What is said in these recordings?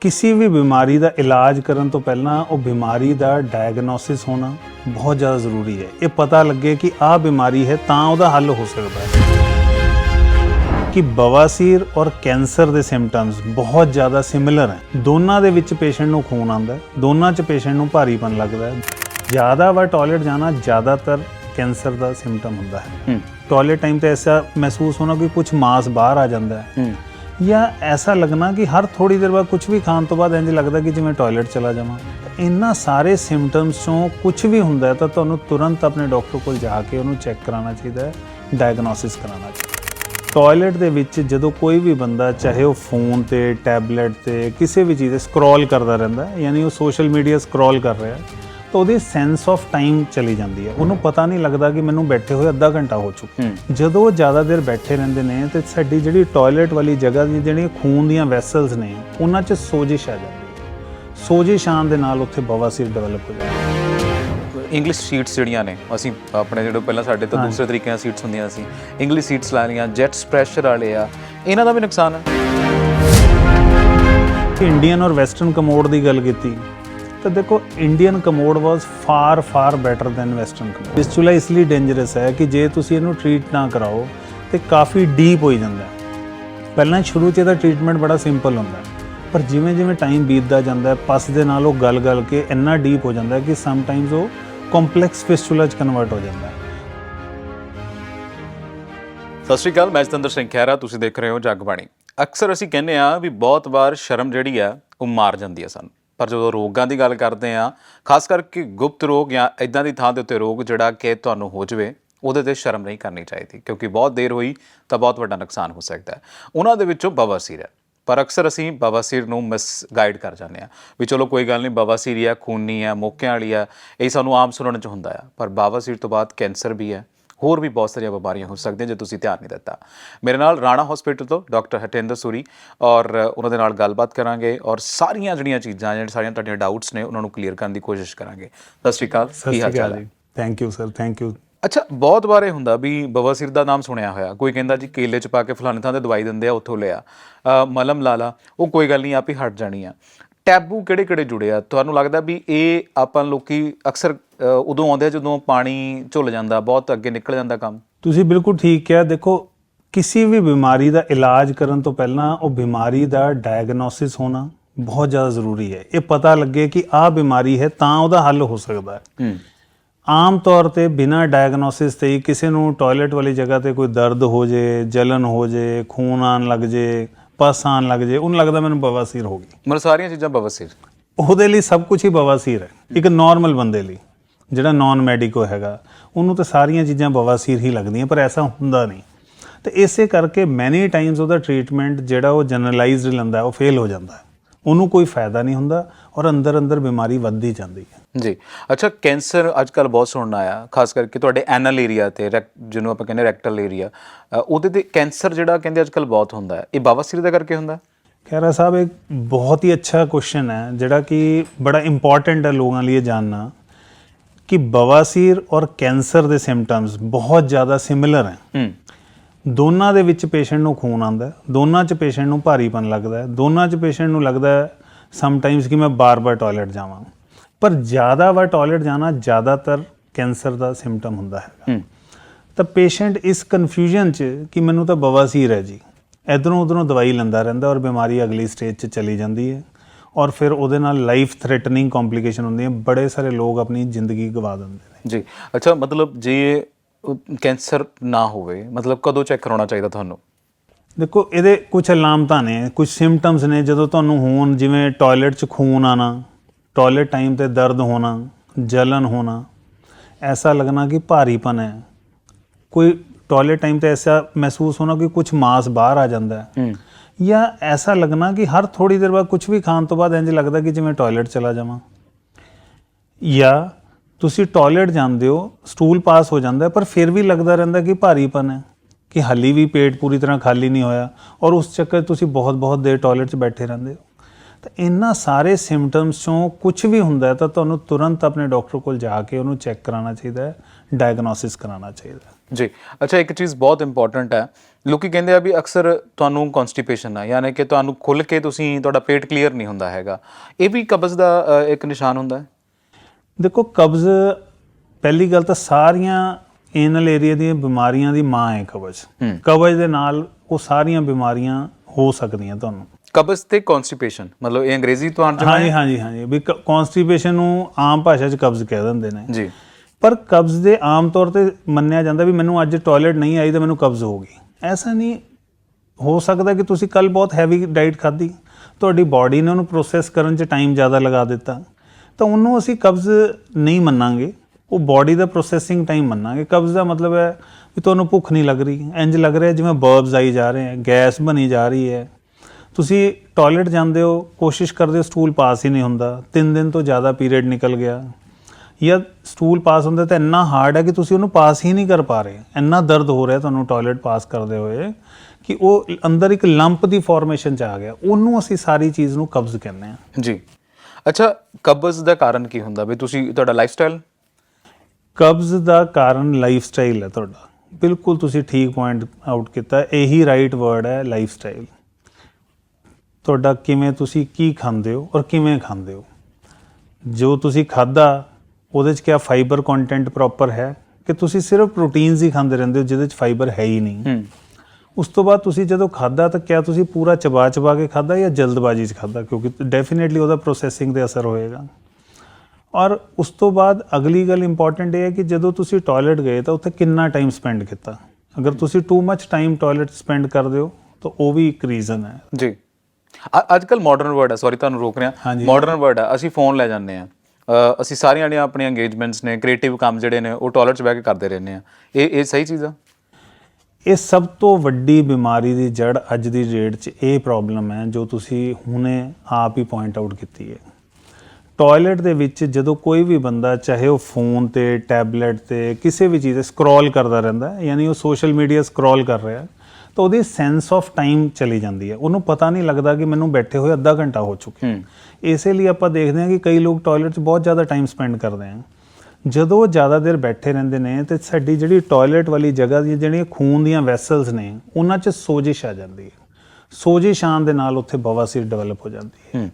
ਕਿਸੇ ਵੀ ਬਿਮਾਰੀ ਦਾ ਇਲਾਜ ਕਰਨ ਤੋਂ ਪਹਿਲਾਂ ਉਹ ਬਿਮਾਰੀ ਦਾ ਡਾਇਗਨੋਸਿਸ ਹੋਣਾ ਬਹੁਤ ਜ਼ਿਆਦਾ ਜ਼ਰੂਰੀ ਹੈ। ਇਹ ਪਤਾ ਲੱਗੇ ਕਿ ਆਹ ਬਿਮਾਰੀ ਹੈ ਤਾਂ ਉਹਦਾ ਹੱਲ ਹੋ ਸਕਦਾ ਹੈ। ਕਿ ਬਵਾਸੀਰ ਔਰ ਕੈਂਸਰ ਦੇ ਸਿੰਪਟਮਸ ਬਹੁਤ ਜ਼ਿਆਦਾ ਸਿਮਿਲਰ ਹੈ। ਦੋਨਾਂ ਦੇ ਵਿੱਚ ਪੇਸ਼ੈਂਟ ਨੂੰ ਖੂਨ ਆਉਂਦਾ ਦੋਨਾਂ 'ਚ ਪੇਸ਼ੈਂਟ ਨੂੰ ਭਾਰੀਪਨ ਲੱਗਦਾ ਹੈ। ਜ਼ਿਆਦਾ ਵਾਰ ਟਾਇਲਟ ਜਾਣਾ ਜ਼ਿਆਦਾਤਰ ਕੈਂਸਰ ਦਾ ਸਿੰਪਟਮ ਹੁੰਦਾ ਹੈ। ਟਾਇਲਟ ਟਾਈਮ ਤੇ ਐਸਾ ਮਹਿਸੂਸ ਹੋਣਾ ਕਿ ਕੁਝ ਮਾਸ ਬਾਹਰ ਆ ਜਾਂਦਾ ਹੈ। ਜਾਂ ਐਸਾ ਲੱਗਣਾ ਕਿ ਹਰ ਥੋੜੀ ਦੇਰ ਬਾਅਦ ਕੁਝ ਵੀ ਖਾਣ ਤੋਂ ਬਾਅਦ ਇੰਜ ਲੱਗਦਾ ਕਿ ਜਿਵੇਂ ਟਾਇਲਟ ਚਲਾ ਜਾਵਾਂ। ਇਹਨਾਂ ਸਾਰੇ ਸਿੰਪਟਮਸ ਚੋਂ ਕੁਝ ਵੀ ਹੁੰਦਾ ਤਾਂ ਤੁਹਾਨੂੰ ਤੁਰੰਤ ਆਪਣੇ ਡਾਕਟਰ ਕੋਲ ਜਾ ਕੇ ਉਹਨੂੰ ਚੈੱਕ ਕਰਾਉਣਾ ਚਾਹੀਦਾ ਹੈ ਡਾਇਗਨੋਸਿਸ ਕਰਾਉਣਾ ਚਾਹੀਦਾ ਟਾਇਲਟ ਦੇ ਵਿੱਚ ਜਦੋਂ ਕੋਈ ਵੀ ਬੰਦਾ, ਚਾਹੇ ਉਹ ਫੋਨ ਤੇ, ਟੈਬਲੇਟ ਤੇ, ਕਿਸੇ ਵੀ ਚੀਜ਼ ਤੇ ਸਕਰੋਲ ਕਰਦਾ ਰਹਿੰਦਾ ਯਾਨੀ ਉਹ ਸੋਸ਼ਲ ਮੀਡੀਆ ਸਕਰੋਲ ਕਰ ਰਿਹਾ ਹੈ ਤਾਂ ਉਹਦੀ ਸੈਂਸ ਆਫ ਟਾਈਮ ਚਲੀ ਜਾਂਦੀ ਹੈ। ਉਹਨੂੰ ਪਤਾ ਨਹੀਂ ਲੱਗਦਾ ਕਿ ਮੈਨੂੰ ਬੈਠੇ ਹੋਏ ਅੱਧਾ ਘੰਟਾ ਹੋ ਚੁੱਕਾ ਜਦੋਂ ਉਹ ਜ਼ਿਆਦਾ ਦੇਰ ਬੈਠੇ ਰਹਿੰਦੇ ਨੇ ਤੇ ਸਾਡੀ ਜਿਹੜੀ ਟਾਇਲਟ ਵਾਲੀ ਜਗ੍ਹਾ ਦੀ ਜਿਹੜੀਆਂ ਖੂਨ ਦੀਆਂ ਵੈਸਲਸ ਨੇ ਉਹਨਾਂ 'ਚ ਸੋਜਿਸ਼ ਆ ਜਾਂਦੀ ਹੈ। ਸੋਜਿਸ਼ ਆਉਣ ਦੇ ਨਾਲ ਉੱਥੇ ਬਵਾਸੀਰ ਡਿਵੈਲਪ ਹੋ ਜਾਂਦਾ ਹੈ। ਇੰਗਲਿਸ਼ ਸੀਟਸ ਜਿਹੜੀਆਂ ਨੇ ਅਸੀਂ ਆਪਣੇ ਜਿਹੜੇ ਪਹਿਲਾਂ ਸਾਡੇ ਤੋਂ ਦੂਸਰੇ ਤਰੀਕੇ ਨਾਲ ਸੀਟਸ ਹੁੰਦੀਆਂ ਸੀ ਇੰਗਲਿਸ਼ ਸੀਟਸ ਲੈ ਲਈਆਂ ਜੈਟਸ ਪ੍ਰੈਸ਼ਰ ਵਾਲੇ ਆ ਇਹਨਾਂ ਦਾ ਵੀ ਨੁਕਸਾਨ ਹੈ ਇੰਡੀਅਨ ਔਰ ਵੈਸਟਰਨ ਕਮੋਡ ਦੀ ਗੱਲ ਕੀਤੀ। ਤਾਂ ਦੇਖੋ Indian commode was far far better than western commode fistula ਇਸ ਲਈ ਡੇਂਜਰਸ ਹੈ ਕਿ ਜੇ ਤੁਸੀਂ ਇਹਨੂੰ ਟ੍ਰੀਟ ਨਾ ਕਰਾਓ, ਤੇ ਕਾਫੀ ਡੀਪ ਹੋਈ ਜਾਂਦਾ ਪਹਿਲਾਂ ਸ਼ੁਰੂ 'ਚ ਇਹਦਾ ਟ੍ਰੀਟਮੈਂਟ ਬੜਾ ਸਿੰਪਲ ਹੁੰਦਾ ਪਰ ਜਿਵੇਂ ਜਿਵੇਂ ਟਾਈਮ ਬੀਤਦਾ ਜਾਂਦਾ ਹੈ, ਪਸ ਦੇ ਨਾਲ ਉਹ ਗਲ-ਗਲ ਕੇ ਇੰਨਾ ਡੀਪ ਹੋ ਜਾਂਦਾ ਕਿ ਸਮ ਟਾਈਮਸ ਉਹ ਕੰਪਲੈਕਸ ਫਿਸਚੂਲਾ 'ਚ ਕਨਵਰਟ ਹੋ ਜਾਂਦਾ ਸਤਿ ਸ਼੍ਰੀ ਅਕਾਲ, ਮੈਂ ਜਤਿੰਦਰ ਸਿੰਘ ਖਹਿਰਾ, ਤੁਸੀਂ ਦੇਖ ਰਹੇ ਹੋ ਜਗਬਾਣੀ। ਅਕਸਰ ਅਸੀਂ ਕਹਿੰਦੇ ਆ ਵੀ ਬਹੁਤ ਵਾਰ ਸ਼ਰਮ ਜਿਹੜੀ ਆ ਉਹ ਮਾਰ ਜਾਂਦੀ ਆ ਸਾਨੂੰ। ਪਰ ਜਦੋਂ ਰੋਗਾਂ ਦੀ ਗੱਲ ਕਰਦੇ ਆ ਖਾਸ ਕਰਕੇ ਗੁਪਤ ਰੋਗ ਜਾਂ ਇਦਾਂ ਦੀ ਥਾਂ ਦੇ ਉੱਤੇ ਰੋਗ ਜਿਹੜਾ ਕਿ ਤੁਹਾਨੂੰ ਹੋ ਜਵੇ, ਉਹਦੇ ਤੇ ਸ਼ਰਮ ਨਹੀਂ ਕਰਨੀ ਚਾਹੀਦੀ, ਕਿਉਂਕਿ ਬਹੁਤ ਦੇਰ ਹੋਈ ਤਾਂ ਬਹੁਤ ਵੱਡਾ ਨੁਕਸਾਨ ਹੋ ਸਕਦਾ ਹੈ। ਉਹਨਾਂ ਦੇ ਵਿੱਚੋਂ ਬਵਾਸੀਰ ਹੈ। ਪਰ ਅਕਸਰ ਅਸੀਂ ਬਵਾਸੀਰ ਨੂੰ ਮਿਸ ਗਾਈਡ ਕਰ ਜਾਂਦੇ ਆ ਵੀ ਚਲੋ ਕੋਈ ਗੱਲ ਨਹੀਂ ਬਵਾਸੀਰ ਆ ਖੂਨੀ ਆ ਮੋਕਿਆਂ ਵਾਲੀ ਆ ਇਹ ਸਾਨੂੰ ਆਮ ਸੁਣਨ ਚ ਹੁੰਦਾ ਆ। ਪਰ ਬਵਾਸੀਰ ਤੋਂ ਬਾਅਦ ਕੈਂਸਰ ਵੀ ਹੈ। ਹੋਰ ਵੀ ਬਹੁਤ ਸਾਰੀਆਂ ਬਿਮਾਰੀਆਂ ਹੋ ਸਕਦੀਆਂ ਜੇ ਤੁਸੀਂ ਧਿਆਨ ਨਹੀਂ ਦਿੱਤਾ। ਮੇਰੇ ਨਾਲ ਰਾਣਾ ਹਸਪੀਟਲ ਤੋਂ ਡਾਕਟਰ ਹਟੇਂਦਰ ਸੂਰੀ ਔਰ ਉਹਨਾਂ ਦੇ ਨਾਲ ਗੱਲਬਾਤ ਕਰਾਂਗੇ ਔਰ ਸਾਰੀਆਂ ਜਿਹੜੀਆਂ ਚੀਜ਼ਾਂ ਜਿਹੜੀਆਂ ਸਾਰੀਆਂ ਤੁਹਾਡੀਆਂ ਡਾਊਟਸ ਨੇ ਉਹਨਾਂ ਨੂੰ ਕਲੀਅਰ ਕਰਨ ਦੀ ਕੋਸ਼ਿਸ਼ ਕਰਾਂਗੇ। ਸਤਿ ਸ਼੍ਰੀ ਅਕਾਲ ਕੀ ਹਾਲ ਸ਼੍ਰੀ ਚਾਲ ਅਕਾਲ ਹੈ? ਜੀ। Thank you sir thank you ਅੱਛਾ ਬਹੁਤ ਵਾਰ ਹੁੰਦਾ ਵੀ ਬਵਾਸੀਰ ਦਾ ਨਾਮ ਸੁਣਿਆ ਹੋਇਆ। ਕੋਈ ਕਹਿੰਦਾ ਜੀ ਕੇਲੇ ਚ ਪਾ ਕੇ ਫਲਾਣੇ ਥਾਂ ਤੇ ਦਵਾਈ ਦਿੰਦੇ ਆ ਉੱਥੋਂ ਲਿਆ। ਮਲਮ ਲਾ ਲਾ ਉਹ ਕੋਈ ਗੱਲ ਨਹੀਂ ਆਪ ਹੀ ਹਟ ਜਾਣੀ ਆ। ਟੈਬੂ ਕਿਹੜੇ ਕਿਹੜੇ ਜੁੜੇ ਆ? ਤੁਹਾਨੂੰ ਲੱਗਦਾ ਵੀ ਇਹ ਆਪਾਂ ਲੋਕੀ ਅਕਸਰ ਉਦੋਂ ਆਉਂਦੇ ਜਦੋਂ ਪਾਣੀ ਝੁੱਲ ਜਾਂਦਾ ਬਹੁਤ ਅੱਗੇ ਨਿਕਲ ਜਾਂਦਾ ਕੰਮ। ਤੁਸੀਂ ਬਿਲਕੁਲ ਠੀਕ ਕਿਹਾ। ਦੇਖੋ ਕਿਸੇ ਵੀ ਬਿਮਾਰੀ ਦਾ ਇਲਾਜ ਕਰਨ ਤੋਂ ਪਹਿਲਾਂ ਉਹ ਬਿਮਾਰੀ ਦਾ ਡਾਇਗਨੋਸਿਸ ਹੋਣਾ ਬਹੁਤ ਜ਼ਿਆਦਾ ਜ਼ਰੂਰੀ ਹੈ। ਇਹ ਪਤਾ ਲੱਗੇ ਕਿ ਆਹ ਬਿਮਾਰੀ ਹੈ ਤਾਂ ਉਹਦਾ ਹੱਲ ਹੋ ਸਕਦਾ ਹੈ। ਹੂੰ। ਆਮ ਤੌਰ ਤੇ ਬਿਨਾਂ ਡਾਇਗਨੋਸਿਸ ਤੇ ਹੀ ਕਿਸੇ ਨੂੰ ਟਾਇਲਟ ਵਾਲੀ ਜਗ੍ਹਾ ਤੇ ਕੋਈ ਦਰਦ ਹੋ ਜੇ ਜਲਨ ਹੋ ਜੇ ਖੂਨ ਆਣ ਲੱਗ ਜੇ ਪਸ ਆਣ ਲੱਗ ਜੇ ਉਹਨੂੰ ਲੱਗਦਾ ਮੈਨੂੰ ਬਵਾਸੀਰ ਹੋ ਗਈ। ਮਤਲਬ ਸਾਰੀਆਂ ਚੀਜ਼ਾਂ ਬਵਾਸੀਰ। ਉਹਦੇ ਲਈ ਸਭ ਕੁਝ ਹੀ ਬਵਾਸੀਰ ਹੈ। ਇੱਕ ਨਾਰਮਲ ਬੰਦੇ ਲਈ। ਜਿਹੜਾ ਨਾਨ ਮੈਡੀਕੋ ਹੈਗਾ ਉਹਨੂੰ ਤਾਂ ਸਾਰੀਆਂ ਚੀਜ਼ਾਂ ਬਵਾਸੀਰ ਹੀ ਲੱਗਦੀਆਂ ਪਰ ਐਸਾ ਹੁੰਦਾ ਨਹੀਂ। ਤੇ ਇਸੇ ਕਰਕੇ ਮੈਨੀ ਟਾਈਮਸ ਉਹਦਾ ਟ੍ਰੀਟਮੈਂਟ ਜਿਹੜਾ ਉਹ ਜਨਰਲਾਈਜ਼ਡ ਲੈਂਦਾ ਉਹ ਫੇਲ ਹੋ ਜਾਂਦਾ ਉਹਨੂੰ ਕੋਈ ਫਾਇਦਾ ਨਹੀਂ ਹੁੰਦਾ ਔਰ ਅੰਦਰ ਅੰਦਰ ਬਿਮਾਰੀ ਵੱਧਦੀ ਜਾਂਦੀ ਹੈ। ਜੀ। ਅੱਛਾ ਕੈਂਸਰ ਅੱਜ ਕੱਲ ਬਹੁਤ ਸੁਣਨ ਆਇਆ ਖਾਸ ਕਰਕੇ ਤੁਹਾਡੇ ਐਨਲ ਏਰੀਆ ਤੇ ਜਿਹਨੂੰ ਆਪਾਂ ਕਹਿੰਦੇ ਰੈਕਟਲ ਏਰੀਆ ਉਹਦੇ ਤੇ ਕੈਂਸਰ ਜਿਹੜਾ ਕਹਿੰਦੇ ਅੱਜ ਕੱਲ ਬਹੁਤ ਹੁੰਦਾ ਹੈ ਇਹ ਬਵਾਸੀਰ ਦਾ ਕਰਕੇ ਹੁੰਦਾ? ਖੈਰਾ ਸਾਹਿਬ ਇੱਕ ਬਹੁਤ ਹੀ ਅੱਛਾ ਕੁਐਸਚਨ ਹੈ ਜਿਹੜਾ ਕਿ ਬੜਾ ਇੰਪੋਰਟੈਂਟ ਹੈ ਲੋਕਾਂ ਲਈ ਜਾਨਣਾ ਕਿ ਬਵਾਸੀਰ ਔਰ ਕੈਂਸਰ ਦੇ ਸਿੰਪਟਮਸ ਬਹੁਤ ਜ਼ਿਆਦਾ ਸਿਮਿਲਰ ਹੈ। ਦੋਨਾਂ ਦੇ ਵਿੱਚ ਪੇਸ਼ੈਂਟ ਨੂੰ ਖੂਨ ਆਉਂਦਾ ਦੋਨਾਂ 'ਚ ਪੇਸ਼ੈਂਟ ਨੂੰ ਭਾਰੀਪਨ ਲੱਗਦਾ ਹੈ ਦੋਨਾਂ 'ਚ ਪੇਸ਼ੈਂਟ ਨੂੰ ਲੱਗਦਾ ਹੈ ਸਮ ਟਾਈਮਸ ਕਿ ਮੈਂ ਬਾਰ-ਬਾਰ ਟਾਇਲਟ ਜਾਵਾਂ। ਪਰ ਜ਼ਿਆਦਾ ਵਾਰ ਟਾਇਲਟ ਜਾਣਾ ਜ਼ਿਆਦਾਤਰ ਕੈਂਸਰ ਦਾ ਸਿੰਪਟਮ ਹੁੰਦਾ ਹੂੰ। ਤਾਂ ਪੇਸ਼ੈਂਟ ਇਸ ਕਨਫਿਊਜ਼ਨ 'ਚ ਕਿ ਮੈਨੂੰ ਤਾਂ ਬਵਾਸੀਰ ਹੈ ਜੀ ਇਧਰੋਂ ਉਧਰੋਂ ਦਵਾਈ ਲੈਂਦਾ ਰਹਿੰਦਾ ਔਰ ਬਿਮਾਰੀ ਅਗਲੀ ਸਟੇਜ 'ਚ ਚਲੀ ਜਾਂਦੀ ਹੈ। ਔਰ ਫਿਰ ਉਹਦੇ ਨਾਲ ਲਾਈਫ ਥ੍ਰੈਟਨਿੰਗ ਕੰਪਲਿਕੇਸ਼ਨ ਹੁੰਦੀਆਂ ਬੜੇ ਸਾਰੇ ਲੋਕ ਆਪਣੀ ਜ਼ਿੰਦਗੀ ਗਵਾ ਦਿੰਦੇ ਨੇ। ਜੀ। ਅੱਛਾ ਮਤਲਬ ਜੇ ਕੈਂਸਰ ਨਾ ਹੋਵੇ ਮਤਲਬ ਕਦੋਂ ਚੈੱਕ ਕਰਾਉਣਾ ਚਾਹੀਦਾ ਤੁਹਾਨੂੰ? ਦੇਖੋ ਇਹਦੇ ਕੁਝ ਅਲਾਮਤਾਂ ਨੇ ਕੁਝ ਸਿੰਪਟਮਸ ਨੇ। ਜਦੋਂ ਤੁਹਾਨੂੰ ਹੋਣ ਜਿਵੇਂ ਟਾਇਲਟ 'ਚ ਖੂਨ ਆਣਾ ਟਾਇਲਟ ਟਾਈਮ ਤੇ ਦਰਦ ਹੋਣਾ ਜਲਨ ਹੋਣਾ ਐਸਾ ਲੱਗਣਾ ਕਿ ਭਾਰੀਪਨ ਹੈ। ਕੋਈ ਟਾਇਲਟ ਟਾਈਮ ਤੇ ਐਸਾ ਮਹਿਸੂਸ ਹੋਣਾ ਕਿ ਕੁਝ ਮਾਸ ਬਾਹਰ ਆ ਜਾਂਦਾ ਹੈ। ਹੂੰ। ਜਾਂ ਐਸਾ ਲੱਗਣਾ ਕਿ ਹਰ ਥੋੜੀ ਦੇਰ ਬਾਅਦ ਕੁਝ ਵੀ ਖਾਣ ਤੋਂ ਬਾਅਦ ਇੰਜ ਲੱਗਦਾ ਕਿ ਜਿਵੇਂ ਟਾਇਲਟ ਚਲਾ ਜਾਵਾਂ? ਜਾਂ ਤੁਸੀਂ ਟਾਇਲਟ ਜਾਂਦੇ ਹੋ, ਸਟੂਲ ਪਾਸ ਹੋ ਜਾਂਦਾ ਪਰ ਫਿਰ ਵੀ ਲੱਗਦਾ ਰਹਿੰਦਾ ਕਿ ਭਾਰੀਪਨ ਹੈ, ਕਿ ਹਾਲੀ ਵੀ ਪੇਟ ਪੂਰੀ ਤਰ੍ਹਾਂ ਖਾਲੀ ਨਹੀਂ ਹੋਇਆ ਔਰ ਉਸ ਚੱਕਰ ਤੁਸੀਂ ਬਹੁਤ ਬਹੁਤ ਦੇਰ ਟਾਇਲਟ 'ਚ ਬੈਠੇ ਰਹਿੰਦੇ ਹੋ। ਤਾਂ ਇਹਨਾਂ ਸਾਰੇ ਸਿੰਪਟਮਸ ਚੋਂ ਕੁਝ ਵੀ ਹੁੰਦਾ ਤਾਂ ਤੁਹਾਨੂੰ ਤੁਰੰਤ ਆਪਣੇ ਡਾਕਟਰ ਕੋਲ ਜਾ ਕੇ ਉਹਨੂੰ ਚੈੱਕ ਕਰਾਉਣਾ ਚਾਹੀਦਾ ਹੈ ਡਾਇਗਨੋਸਿਸ ਕਰਾਉਣਾ ਚਾਹੀਦਾ ਜੀ, ਅੱਛਾ, ਇੱਕ ਚੀਜ਼ ਬਹੁਤ ਇੰਪੋਰਟੈਂਟ ਹੈ ਲੋਕੀ ਕਹਿੰਦੇ ਆ ਵੀ ਅਕਸਰ ਤੁਹਾਨੂੰ ਕਨਸਟੀਪੇਸ਼ਨ ਆ ਯਾਨੀ ਕਿ ਤੁਹਾਨੂੰ ਖੁੱਲ ਕੇ ਤੁਸੀਂ ਤੁਹਾਡਾ ਪੇਟ ਕਲੀਅਰ ਨਹੀਂ ਹੁੰਦਾ ਹੈਗਾ। ਇਹ ਵੀ ਕਬਜ਼ ਦਾ ਅ, ਇੱਕ ਨਿਸ਼ਾਨ ਹੁੰਦਾ ਹੈ? ਦੇਖੋ ਕਬਜ਼ ਪਹਿਲੀ ਗੱਲ ਤਾਂ ਸਾਰੀਆਂ ਐਨਲ ਏਰੀਆ ਦੀਆਂ ਬਿਮਾਰੀਆਂ ਦੀ ਮਾਂ ਹੈ ਕਬਜ਼। ਕਬਜ਼ ਦੇ ਨਾਲ ਉਹ ਸਾਰੀਆਂ ਬਿਮਾਰੀਆਂ ਹੋ ਸਕਦੀਆਂ ਤੁਹਾਨੂੰ। ਕਬਜ਼ ਤੇ ਕਨਸਟੀਪੇਸ਼ਨ ਮਤਲਬ ਇਹ ਅੰਗਰੇਜ਼ੀ ਤੋਂ ਤਰਜਮਾ ਹਾਂਜੀ ਹਾਂਜੀ ਹਾਂਜੀ। ਵੀ ਕਨਸਟੀਪੇਸ਼ਨ ਨੂੰ ਆਮ ਭਾਸ਼ਾ 'ਚ ਕਬਜ਼ ਕਹਿ ਦਿੰਦੇ ਨੇ। ਜੀ। ਪਰ ਕਬਜ਼ ਦੇ ਆਮ ਤੌਰ ਤੇ ਮੰਨਿਆ ਜਾਂਦਾ ਵੀ ਮੈਨੂੰ ਅੱਜ ਟਾਇਲਟ ਨਹੀਂ ਆਈ ਤਾਂ ਮੈਨੂੰ ਕਬਜ਼ ਹੋ ਗਈ। ਐਸਾ ਨਹੀਂ ਹੋ ਸਕਦਾ ਕਿ ਤੁਸੀਂ ਕੱਲ ਬਹੁਤ ਹੈਵੀ ਡਾਈਟ ਖਾਧੀ। ਤੁਹਾਡੀ ਬਾਡੀ ਨੇ ਉਹਨੂੰ ਪ੍ਰੋਸੈਸ ਕਰਨ 'ਚ ਟਾਈਮ ਜ਼ਿਆਦਾ ਲਗਾ ਦਿੱਤਾ। ਤਾਂ ਉਹਨੂੰ ਅਸੀਂ ਕਬਜ਼ ਨਹੀਂ ਮੰਨਾਂਗੇ। ਉਹ ਬਾਡੀ ਦਾ ਪ੍ਰੋਸੈਸਿੰਗ ਟਾਈਮ ਮੰਨਾਂਗੇ। ਕਬਜ਼ ਦਾ ਮਤਲਬ ਹੈ ਵੀ ਤੁਹਾਨੂੰ ਭੁੱਖ ਨਹੀਂ ਲੱਗ ਰਹੀ। ਇੰਜ ਲੱਗ ਰਿਹਾ ਜਿਵੇਂ ਬਰਬਸ ਆਈ ਜਾ ਰਹੇ ਹੈ, ਗੈਸ ਬਣੀ ਜਾ ਰਹੀ ਹੈ। ਤੁਸੀਂ ਟਾਇਲਟ ਜਾਂਦੇ ਹੋ, ਕੋਸ਼ਿਸ਼ ਕਰਦੇ ਹੋ, ਸਟੂਲ ਪਾਸ ਹੀ ਨਹੀਂ ਹੁੰਦਾ। 3 ਦਿਨ ਤੋਂ ਜ਼ਿਆਦਾ ਪੀਰੀਅਡ ਨਿਕਲ ਗਿਆ। ਜਾਂ ਸਟੂਲ ਪਾਸ ਹੁੰਦਾ ਤਾਂ ਇੰਨਾ ਹਾਰਡ ਹੈ ਕਿ ਤੁਸੀਂ ਉਹਨੂੰ ਪਾਸ ਹੀ ਨਹੀਂ ਕਰ ਪਾ ਰਹੇ। ਇੰਨਾ ਦਰਦ ਹੋ ਰਿਹਾ ਤੁਹਾਨੂੰ ਟਾਇਲਟ ਪਾਸ ਕਰਦੇ ਹੋਏ ਕਿ ਉਹ ਅੰਦਰ ਇੱਕ ਲੰਪ ਦੀ ਫਾਰਮੇਸ਼ਨ ਚ ਆ ਗਿਆ। ਉਹਨੂੰ ਅਸੀਂ ਸਾਰੀ ਚੀਜ਼ ਨੂੰ ਕਬਜ਼ ਕਹਿੰਦੇ ਆ ਜੀ। ਅੱਛਾ ਕਬਜ਼ ਦਾ ਕਾਰਨ ਕੀ ਹੁੰਦਾ? ਵੀ ਤੁਸੀਂ ਤੁਹਾਡਾ ਲਾਈਫ ਸਟਾਈਲ ਕਬਜ਼ ਦਾ ਕਾਰਨ ਲਾਈਫ ਸਟਾਈਲ ਹੈ ਤੁਹਾਡਾ। ਬਿਲਕੁਲ ਤੁਸੀਂ ਠੀਕ ਪੁਆਇੰਟ ਆਊਟ ਕੀਤਾ ਇਹੀ ਰਾਈਟ ਵਰਡ ਹੈ ਲਾਈਫ ਸਟਾਈਲ ਤੁਹਾਡਾ ਕਿਵੇਂ ਤੁਸੀਂ ਕੀ ਖਾਂਦੇ ਹੋ ਔਰ ਕਿਵੇਂ ਖਾਂਦੇ ਹੋ? ਜੋ ਤੁਸੀਂ ਖਾਦਾ ਉਹਦੇ ਚ ਕਿਆ ਫਾਈਬਰ ਕੰਟੈਂਟ ਪ੍ਰੋਪਰ ਹੈ ਕਿ ਤੁਸੀਂ ਸਿਰਫ ਪ੍ਰੋਟੀਨਸ ਹੀ ਖਾਂਦੇ ਰਹਿੰਦੇ ਹੋ ਜਿਹਦੇ ਚ ਫਾਈਬਰ ਹੈ ਹੀ ਨਹੀਂ। ਹੂੰ। ਉਸ ਤੋਂ ਬਾਅਦ ਤੁਸੀਂ ਜਦੋਂ ਖਾਦਾ ਤਾਂ ਕਿਆ ਤੁਸੀਂ ਪੂਰਾ ਚਬਾ ਚਬਾ ਕੇ ਖਾਦਾ ਜਾਂ ਜਲਦਬਾਜ਼ੀ 'ਚ ਖਾਦਾ ਕਿਉਂਕਿ ਡੈਫੀਨਿਟਲੀ ਉਹਦਾ ਪ੍ਰੋਸੈਸਿੰਗ ਤੇ ਅਸਰ ਹੋਏਗਾ। ਔਰ ਉਸ ਤੋਂ ਬਾਅਦ ਅਗਲੀ ਗੱਲ ਇੰਪੋਰਟੈਂਟ ਇਹ ਹੈ ਕਿ ਜਦੋਂ ਤੁਸੀਂ ਟਾਇਲਟ ਗਏ ਤਾਂ ਉੱਥੇ ਕਿੰਨਾ ਟਾਈਮ ਸਪੈਂਡ ਕੀਤਾ? ਅਗਰ ਤੁਸੀਂ too much time toilet spend ਕਰਦੇ ਹੋ ਤਾਂ ਉਹ ਵੀ ਇੱਕ ਰੀਜ਼ਨ ਹੈ। ਜੀ। ਅੱਜ ਕੱਲ ਮਾਡਰਨ ਵਰਡ ਹੈ ਸੌਰੀ ਤੁਹਾਨੂੰ ਰੋਕ ਰਿਹਾ। ਮਾਡਰਨ ਵਰਡ ਹੈ ਅਸੀਂ ਫੋਨ ਲੈ ਜਾਂਦੇ ਆ ਅਸੀਂ ਸਾਰੀਆਂ ਜਿਹੜੀਆਂ ਆਪਣੀਆਂ ਇੰਗੇਜਮੈਂਟਸ ਨੇ ਕ੍ਰੀਏਟਿਵ ਕੰਮ ਜਿਹੜੇ ਨੇ, ਉਹ ਟਾਇਲਟ 'ਚ ਬਹਿ ਕੇ ਕਰਦੇ ਰਹਿੰਦੇ ਆ ਇਹ ਇਹ ਸਹੀ ਚੀਜ਼ ਆ? ਇਹ ਸਭ ਤੋਂ ਵੱਡੀ ਬਿਮਾਰੀ ਦੀ ਜੜ ਅੱਜ ਦੀ ਡੇਟ 'ਚ ਇਹ ਪ੍ਰੋਬਲਮ ਹੈ ਜੋ ਤੁਸੀਂ ਹੁਣੇ ਆਪ ਹੀ ਪੁਆਇੰਟ ਆਊਟ ਕੀਤੀ ਹੈ। ਟਾਇਲਟ ਦੇ ਵਿੱਚ ਜਦੋਂ ਕੋਈ ਵੀ ਬੰਦਾ, ਚਾਹੇ ਉਹ ਫੋਨ ਤੇ ਟੈਬਲੇਟ ਤੇ, ਕਿਸੇ ਵੀ ਚੀਜ਼ ਤੇ ਸਕਰੋਲ ਕਰਦਾ ਰਹਿੰਦਾ ਯਾਨੀ ਉਹ ਸੋਸ਼ਲ ਮੀਡੀਆ ਸਕਰੋਲ ਕਰ ਰਿਹਾ ਤਾਂ ਉਹਦੀ ਸੈਂਸ ਆਫ ਟਾਈਮ ਚਲੀ ਜਾਂਦੀ ਹੈ। ਉਹਨੂੰ ਪਤਾ ਨਹੀਂ ਲੱਗਦਾ ਕਿ ਮੈਨੂੰ ਬੈਠੇ ਹੋਏ ਅੱਧਾ ਘੰਟਾ ਹੋ ਚੁੱਕਿਆ। ਹੂੰ। ਇਸੇ ਲਈ ਆਪਾਂ ਦੇਖਦੇ ਹਾਂ ਕਿ ਕਈ ਲੋਕ ਟਾਇਲਟ 'ਚ ਬਹੁਤ ਜ਼ਿਆਦਾ ਟਾਈਮ ਸਪੈਂਡ ਕਰਦੇ ਹਨ ਜਦੋਂ ਉਹ ਜ਼ਿਆਦਾ ਦੇਰ ਬੈਠੇ ਰਹਿੰਦੇ ਨੇ ਤੇ ਸਾਡੀ ਜਿਹੜੀ ਟਾਇਲਟ ਵਾਲੀ ਜਗ੍ਹਾ ਦੀਆਂ ਜਿਹੜੀਆਂ ਖੂਨ ਦੀਆਂ ਵੈਸਲਸ ਨੇ ਉਹਨਾਂ 'ਚ ਸੋਜਿਸ਼ ਆ ਜਾਂਦੀ ਹੈ। ਸੋਜਿਸ਼ ਆਉਣ ਦੇ ਨਾਲ ਉੱਥੇ ਬਵਾਸੀਰ ਡਿਵੈਲਪ ਹੋ ਜਾਂਦੀ ਹੈ।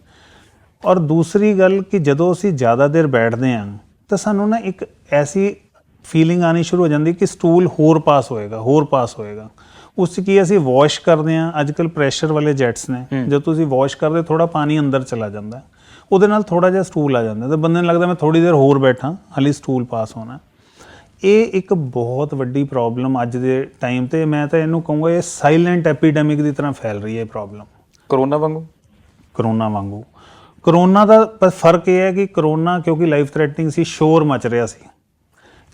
ਔਰ ਦੂਸਰੀ ਗੱਲ ਕਿ ਜਦੋਂ ਅਸੀਂ ਜ਼ਿਆਦਾ ਦੇਰ ਬੈਠਦੇ ਹਾਂ ਤਾਂ ਸਾਨੂੰ ਨਾ ਇੱਕ ਐਸੀ ਫੀਲਿੰਗ ਆਣੀ ਸ਼ੁਰੂ ਹੋ ਜਾਂਦੀ ਕਿ ਸਟੂਲ ਹੋਰ ਪਾਸ ਹੋਏਗਾ ਹੋਰ ਪਾਸ ਹੋਏਗਾ। ਉਸ 'ਚ ਕੀ ਅਸੀਂ ਵਾਸ਼ ਕਰਦੇ ਹਾਂ ਅੱਜਕੱਲ ਪ੍ਰੈਸ਼ਰ ਵਾਲੇ ਜੈਟਸ ਨੇ ਜਦੋਂ ਤੁਸੀਂ ਵਾਸ਼ ਕਰਦੇ ਥੋੜਾ ਪਾਣੀ ਅੰਦਰ ਚਲਾ ਜਾਂਦਾ। ਉਹਦੇ ਨਾਲ ਥੋੜਾ ਜਿਹਾ ਸਟੂਲ ਆ ਜਾਂਦਾ ਤੇ ਬੰਦੇ ਨੂੰ ਲੱਗਦਾ ਮੈਂ ਥੋੜੀ ਦੇਰ ਹੋਰ ਬੈਠਾ ਹਾਲੀ ਸਟੂਲ ਪਾਸ ਹੋਣਾ ਇਹ ਇੱਕ ਬਹੁਤ ਵੱਡੀ ਪ੍ਰੋਬਲਮ ਅੱਜ ਦੇ ਟਾਈਮ ਤੇ ਮੈਂ ਤਾਂ ਇਹਨੂੰ ਕਹੂੰਗਾ ਇਹ ਸਾਇਲੈਂਟ ਐਪੀਡੈਮਿਕ ਦੀ ਤਰ੍ਹਾਂ ਫੈਲ ਰਹੀ ਹੈ ਇਹ ਪ੍ਰੋਬਲਮ ਕਰੋਨਾ ਵਾਂਗੂ? ਕਰੋਨਾ ਵਾਂਗੂ। ਕਰੋਨਾ ਦਾ ਫ਼ਰਕ ਇਹ ਹੈ ਕਿ ਕਰੋਨਾ ਕਿਉਂਕਿ ਲਾਈਫ ਥ੍ਰੈਟਨਿੰਗ ਸੀ ਸ਼ੋਰ ਮਚ ਰਿਹਾ ਸੀ।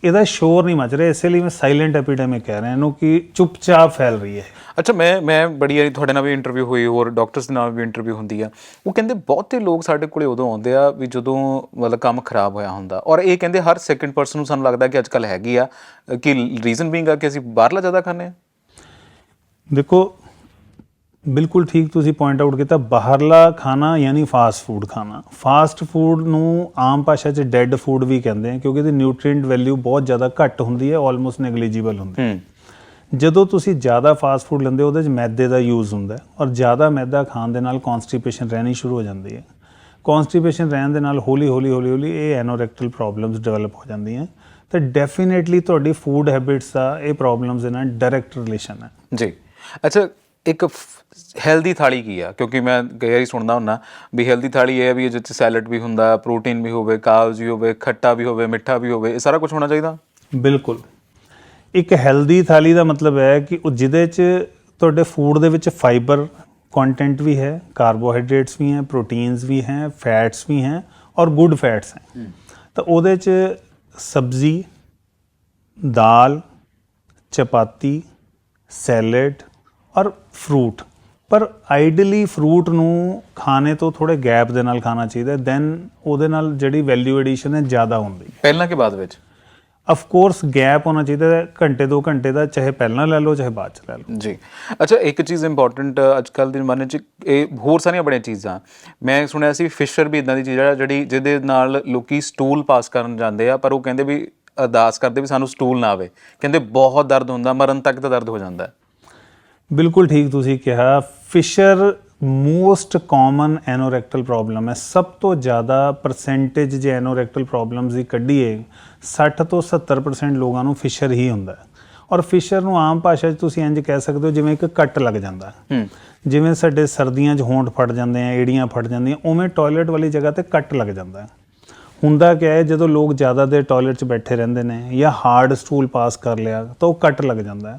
ਇਹਦਾ ਸ਼ੋਰ ਨਹੀਂ ਮਚ ਰਿਹਾ ਇਸੇ ਲਈ ਮੈਂ ਸਾਇਲੈਂਟ ਐਪੀਡੈਮਿਕ ਕਹਿ ਰਿਹਾ ਇਹਨੂੰ ਕਿ ਚੁੱਪਚਾਪ ਫੈਲ ਰਹੀ ਹੈ। ਅੱਛਾ ਮੈਂ ਮੈਂ ਬੜੀ ਵਾਰੀ ਤੁਹਾਡੇ ਨਾਲ ਵੀ ਇੰਟਰਵਿਊ ਹੋਈ ਹੋਰ ਡਾਕਟਰਸ ਦੇ ਨਾਲ ਵੀ ਇੰਟਰਵਿਊ ਹੁੰਦੀ ਆ। ਉਹ ਕਹਿੰਦੇ ਬਹੁਤੇ ਲੋਕ ਸਾਡੇ ਕੋਲੇ ਉਦੋਂ ਆਉਂਦੇ ਆ ਵੀ ਜਦੋਂ ਮਤਲਬ ਕੰਮ ਖਰਾਬ ਹੋਇਆ ਹੁੰਦਾ। ਔਰ ਇਹ ਕਹਿੰਦੇ ਹਰ ਸੈਕਿੰਡ ਪਰਸਨ ਨੂੰ ਸਾਨੂੰ ਲੱਗਦਾ ਕਿ ਅੱਜਕੱਲ ਹੈਗੀ ਆ ਕਿ ਰੀਜ਼ਨ ਬੀਇੰਗ ਆ ਕਿ ਅਸੀਂ ਬਾਹਰਲਾ ਜ਼ਿਆਦਾ ਖਾਂਦੇ ਆ। ਦੇਖੋ ਬਿਲਕੁਲ ਠੀਕ ਤੁਸੀਂ ਪੁਆਇੰਟ ਆਊਟ ਕੀਤਾ ਬਾਹਰਲਾ ਖਾਣਾ ਯਾਨੀ ਫਾਸਟ ਫੂਡ ਖਾਣਾ। ਫਾਸਟ ਫੂਡ ਨੂੰ ਆਮ ਭਾਸ਼ਾ 'ਚ ਡੈੱਡ ਫੂਡ ਵੀ ਕਹਿੰਦੇ ਆ ਕਿਉਂਕਿ ਇਹਦੀ ਨਿਊਟ੍ਰੀਐਂਟ ਵੈਲਿਊ ਬਹੁਤ ਜ਼ਿਆਦਾ ਘੱਟ ਹੁੰਦੀ ਹੈ ਆਲਮੋਸਟ ਨੈਗਲੀਜੀਬਲ ਹੁੰਦੀ ਹੈ। ਜਦੋਂ ਤੁਸੀਂ ਜ਼ਿਆਦਾ ਫਾਸਟ ਫੂਡ ਲੈਂਦੇ ਹੋ ਉਹਦੇ 'ਚ ਮੈਦੇ ਦਾ ਯੂਜ਼ ਹੁੰਦਾ ਹੈ ਔਰ ਜ਼ਿਆਦਾ ਮੈਦਾ ਖਾਣ ਦੇ ਨਾਲ ਕਨਸਟੀਪੇਸ਼ਨ ਰਹਿਣੀ ਸ਼ੁਰੂ ਹੋ ਜਾਂਦੀ ਹੈ। ਕਨਸਟੀਪੇਸ਼ਨ ਰਹਿਣ ਦੇ ਨਾਲ ਹੌਲੀ ਹੌਲੀ ਹੌਲੀ ਹੌਲੀ ਇਹ ਐਨੋਰੈਕਟਲ ਪ੍ਰੋਬਲਮਸ ਡਿਵੈਲਪ ਹੋ ਜਾਂਦੀਆਂ ਤੇ ਡੈਫੀਨੇਟਲੀ ਤੁਹਾਡੀ ਫੂਡ ਹੈਬਿਟਸ ਦਾ ਇਹ ਪ੍ਰੋਬਲਮਸ ਦੇ ਨਾਲ ਡਾਇਰੈਕਟ ਰਿਲੇਸ਼ਨ ਹੈ। ਜੀ। ਅੱਛਾ ਇੱਕ ਹੈਲਦੀ ਥਾਲੀ ਕੀ ਆ? ਕਿਉਂਕਿ ਮੈਂ ਕਈ ਵਾਰੀ ਸੁਣਦਾ ਹੁੰਨਾ ਵੀ ਹੈਲਦੀ ਥਾਲੀ ਇਹ ਹੈ ਵੀ ਚ ਸੈਲਡ ਵੀ ਹੁੰਦਾ ਪ੍ਰੋਟੀਨ ਵੀ ਹੋਵੇ ਕਾਰਬਸ ਵੀ ਹੋਵੇ ਖੱਟਾ ਵੀ ਹੋਵੇ ਮਿੱਠਾ ਵੀ ਹੋਵੇ ਇਹ ਸਾਰਾ ਕੁਝ ਹੋਣਾ ਚਾਹੀਦਾ? ਬਿਲਕੁਲ। ਇੱਕ ਹੈਲਦੀ ਥਾਲੀ ਦਾ ਮਤਲਬ ਹੈ ਕਿ ਉਹ ਜਿਹਦੇ 'ਚ ਤੁਹਾਡੇ ਫੂਡ ਦੇ ਵਿੱਚ ਫਾਈਬਰ ਕੰਟੈਂਟ ਵੀ ਹੈ ਕਾਰਬੋਹਾਈਡਰੇਟਸ ਵੀ ਹੈ ਪ੍ਰੋਟੀਨਸ ਵੀ ਹੈ ਫੈਟਸ ਵੀ ਹੈ ਔਰ ਗੁੱਡ ਫੈਟਸ ਹੈ। ਤਾਂ ਉਹਦੇ 'ਚ ਸਬਜ਼ੀ ਦਾਲ ਚਪਾਤੀ ਸੈਲਡ ਔਰ ਫਰੂਟ ਪਰ ਆਈਡੀਅਲੀ ਫਰੂਟ ਨੂੰ ਖਾਣੇ ਤੋਂ ਥੋੜੇ ਗੈਪ ਦੇ ਨਾਲ ਖਾਣਾ ਚਾਹੀਦਾ ਦੈਨ ਉਹਦੇ ਨਾਲ ਜਿਹੜੀ ਵੈਲਿਊ ਐਡੀਸ਼ਨ ਹੈ ਜ਼ਿਆਦਾ ਹੁੰਦੀ ਹੈ ਪਹਿਲਾਂ ਕਿ ਬਾਅਦ ਵਿੱਚ? ਆਫ ਕੋਰਸ ਗੈਪ ਹੋਣਾ ਚਾਹੀਦਾ ਹੈ ਘੰਟੇ ਦੋ ਘੰਟੇ ਦਾ ਚਾਹੇ ਪਹਿਲਾਂ ਲੈ ਲਓ ਚਾਹੇ ਬਾਅਦ ਚ ਲੈ ਲਓ। ਜੀ। ਅੱਛਾ ਇੱਕ ਚੀਜ਼ ਇੰਪੋਰਟੈਂਟ ਅੱਜਕੱਲ ਦੇ ਜ਼ਮਾਨੇ 'ਚ ਇਹ ਹੋਰ ਸਾਰੀਆਂ ਬੜੀਆਂ ਚੀਜ਼ਾਂ। ਮੈਂ ਸੁਣਿਆ ਸੀ ਫਿਸ਼ਰ ਵੀ ਇਦਾਂ ਦੀ ਚੀਜ਼ ਆ ਜਿਹੜੀ ਜਿਹਦੇ ਨਾਲ ਲੋਕੀ ਸਟੂਲ ਪਾਸ ਕਰਨ ਜਾਂਦੇ ਆ ਪਰ ਉਹ ਕਹਿੰਦੇ ਵੀ ਅਰਦਾਸ ਕਰਦੇ ਵੀ ਸਾਨੂੰ ਸਟੂਲ ਨਾ ਆਵੇ। ਕਹਿੰਦੇ ਬਹੁਤ ਦਰਦ ਹੁੰਦਾ ਮਰਨ ਤੱਕ ਤਾਂ ਦਰਦ ਹੋ ਜਾਂਦਾ ਹੈ। ਬਿਲਕੁਲ ਠੀਕ ਤੁਸੀਂ ਕਿਹਾ। Fissure most common anorectal problem ਹੈ। ਸਭ ਤੋਂ ਜ਼ਿਆਦਾ ਪਰਸੈਂਟੇਜ ਜੇ ਐਨੋਰੈਕਟਲ ਪ੍ਰੋਬਲਮਸ ਦੀ ਕੱਢੀਏ 60 ਤੋਂ 70% ਲੋਕਾਂ ਨੂੰ ਫਿਸ਼ਰ ਹੀ ਹੁੰਦਾ ਹੈ। ਔਰ ਫਿਸ਼ਰ ਨੂੰ ਆਮ ਭਾਸ਼ਾ 'ਚ ਤੁਸੀਂ ਇੰਜ ਕਹਿ ਸਕਦੇ ਹੋ ਜਿਵੇਂ ਇੱਕ ਕੱਟ ਲੱਗ ਜਾਂਦਾ ਜਿਵੇਂ ਸਾਡੇ ਸਰਦੀਆਂ 'ਚ ਹੋਂਠ ਫਟ ਜਾਂਦੇ ਆ ਏੜੀਆਂ ਫਟ ਜਾਂਦੀਆਂ ਉਵੇਂ ਟਾਇਲਟ ਵਾਲੀ ਜਗ੍ਹਾ ਤੇ ਕੱਟ ਲੱਗ ਜਾਂਦਾ ਹੁੰਦਾ ਕਿਆ ਹੈ ਜਦੋਂ ਲੋਕ ਜ਼ਿਆਦਾ ਦੇਰ ਟਾਇਲਟ 'ਚ ਬੈਠੇ ਰਹਿੰਦੇ ਨੇ ਜਾਂ ਹਾਰਡ ਸਟੂਲ ਪਾਸ ਕਰ ਲਿਆ ਤਾਂ ਉਹ ਕੱਟ ਲੱਗ ਜਾਂਦਾ ਹੈ।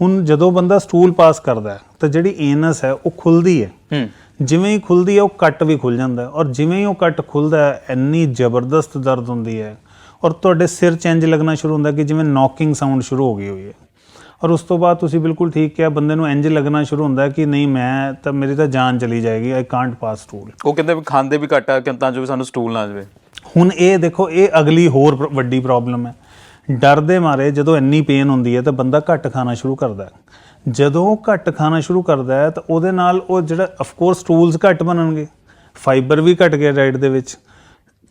ਹੁਣ ਜਦੋਂ ਬੰਦਾ ਸਟੂਲ ਪਾਸ ਕਰਦਾ ਹੈ ਤਾਂ ਜਿਹੜੀ ਏਨਸ ਹੈ ਉਹ ਖੁੱਲਦੀ ਹੈ। ਜਿਵੇਂ ਹੀ ਖੁੱਲਦੀ ਹੈ ਉਹ ਕੱਟ ਵੀ ਖੁੱਲ ਜਾਂਦਾ ਹੈ। ਔਰ ਜਿਵੇਂ ਹੀ ਉਹ ਕੱਟ ਖੁੱਲਦਾ ਹੈ ਇੰਨੀ ਜ਼ਬਰਦਸਤ ਦਰਦ ਹੁੰਦੀ ਹੈ। ਔਰ ਤੁਹਾਡੇ ਸਿਰ 'ਚ ਇੰਜ ਲੱਗਣਾ ਸ਼ੁਰੂ ਹੁੰਦਾ ਕਿ ਜਿਵੇਂ ਨੌਕਿੰਗ ਸਾਊਂਡ ਸ਼ੁਰੂ ਹੋ ਗਈ ਹੋਈ ਹੈ। ਔਰ ਉਸ ਤੋਂ ਬਾਅਦ ਤੁਸੀਂ ਬਿਲਕੁਲ ਠੀਕ ਕਿਹਾ ਬੰਦੇ ਨੂੰ ਇੰਜ ਲੱਗਣਾ ਸ਼ੁਰੂ ਹੁੰਦਾ ਕਿ ਨਹੀਂ ਮੈਂ ਤਾਂ ਮੇਰੀ ਤਾਂ ਜਾਨ ਚਲੀ ਜਾਏਗੀ ਆਈ ਕਾਂਟ ਪਾਸ ਸਟੂਲ ਉਹ ਕਹਿੰਦੇ ਵੀ ਖਾਂਦੇ ਵੀ ਘੱਟ ਕਿ ਤਾਂ ਜੋ ਵੀ ਸਾਨੂੰ ਸਟੂਲ ਨਾ ਜਾਵੇ ਹੁਣ ਇਹ ਦੇਖੋ ਇਹ ਅਗਲੀ ਹੋਰ ਵੱਡੀ ਪ੍ਰੋਬਲਮ ਹੈ। ਡਰ ਦੇ ਮਾਰੇ ਜਦੋਂ ਇੰਨੀ ਪੇਨ ਹੁੰਦੀ ਹੈ ਤਾਂ ਬੰਦਾ ਘੱਟ ਖਾਣਾ ਸ਼ੁਰੂ ਕਰਦਾ ਹੈ। ਜਦੋਂ ਘੱਟ ਖਾਣਾ ਸ਼ੁਰੂ ਕਰਦਾ ਹੈ ਤਾਂ ਉਹਦੇ ਨਾਲ ਉਹ ਜਿਹੜਾ ਆਫ ਕੋਰਸ ਟੂਲਸ ਘੱਟ ਬਣਨਗੇ। ਫਾਈਬਰ ਵੀ ਘਟ ਗਿਆ ਡਾਈਟ ਦੇ ਵਿੱਚ।